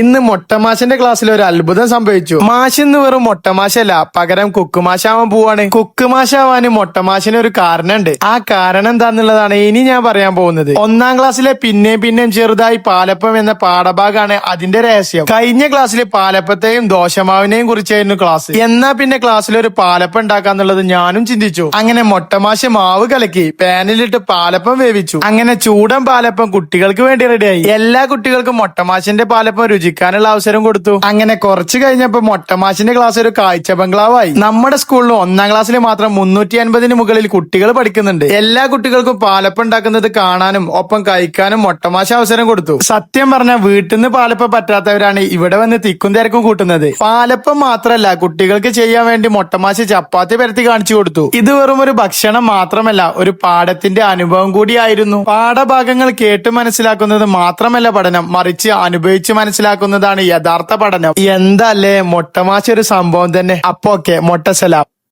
ഇന്ന് മൊട്ടമാശന്റെ ക്ലാസ്സിൽ ഒരു അത്ഭുതം സംഭവിച്ചു. മാഷ് ഇന്ന് വെറും മൊട്ടമാശല്ല പകരം കുക്കുമാശാവാൻ പോവാണ്. കുക്കുമാശാവാന് മൊട്ടമാശിന് ഒരു കാരണമുണ്ട്. ആ കാരണം എന്താന്നുള്ളതാണ് ഇനി ഞാൻ പറയാൻ പോകുന്നത്. ഒന്നാം ക്ലാസ്സിലെ പിന്നെയും പിന്നെയും ചെറുതായി പാലപ്പം എന്ന പാഠഭാഗമാണ് അതിന്റെ രഹസ്യം. കഴിഞ്ഞ ക്ലാസ്സിൽ പാലപ്പത്തെയും ദോശമാവിനെയും കുറിച്ചായിരുന്നു ക്ലാസ് എന്നാ പിന്നെ ക്ലാസ്സിൽ ഒരു പാലപ്പം ഉണ്ടാക്കാന്നുള്ളത് ഞാനും ചിന്തിച്ചു. അങ്ങനെ മൊട്ടമാശ മാവ് കലക്കി പാനിലിട്ട് പാലപ്പം വേവിച്ചു. അങ്ങനെ ചൂടൻ പാലപ്പം കുട്ടികൾക്ക് വേണ്ടി റെഡിയായി എല്ലാ കുട്ടികൾക്കും മൊട്ടമാശന്റെ പാലപ്പം രുചിക്കാനുള്ള അവസരം കൊടുത്തു. അങ്ങനെ കുറച്ച് കഴിഞ്ഞപ്പോ മൊട്ടമാശിന്റെ ക്ലാസ് ഒരു കാഴ്ച ബംഗ്ലാവായി. നമ്മുടെ സ്കൂളിൽ ഒന്നാം ക്ലാസ്സിൽ മാത്രം മുന്നൂറ്റി അൻപതിന് മുകളിൽ കുട്ടികൾ പഠിക്കുന്നുണ്ട്. എല്ലാ കുട്ടികൾക്കും പാലപ്പം ഉണ്ടാക്കുന്നത് കാണാനും ഒപ്പം കഴിക്കാനും മൊട്ടമാശ അവസരം കൊടുത്തു. സത്യം പറഞ്ഞ വീട്ടിൽ നിന്ന് പാലപ്പം പറ്റാത്തവരാണ് ഇവിടെ വന്ന് തിക്കും തിരക്കും കൂട്ടുന്നത്. പാലപ്പം മാത്രമല്ല കുട്ടികൾക്ക് ചെയ്യാൻ വേണ്ടി മൊട്ടമാശ ചപ്പാത്തി പരത്തി കാണിച്ചു കൊടുത്തു. ഇത് വെറും ഒരു ഭക്ഷണം മാത്രമല്ല ഒരു പാഠത്തിന്റെ അനുഭവം കൂടിയായിരുന്നു പാഠഭാഗങ്ങൾ കേട്ട് മനസ്സിലാക്കുന്നത് മാത്രമല്ല പഠനം മറിച്ച് അനുഭവിച്ച് മനസ്സിലാക്കുന്നതാണ് യഥാർത്ഥ പഠനം. എന്തല്ലേ മൊട്ടമാശ ഒരു സംഭവം തന്നെ. അപ്പൊ ഓക്കെ മൊട്ടസലാം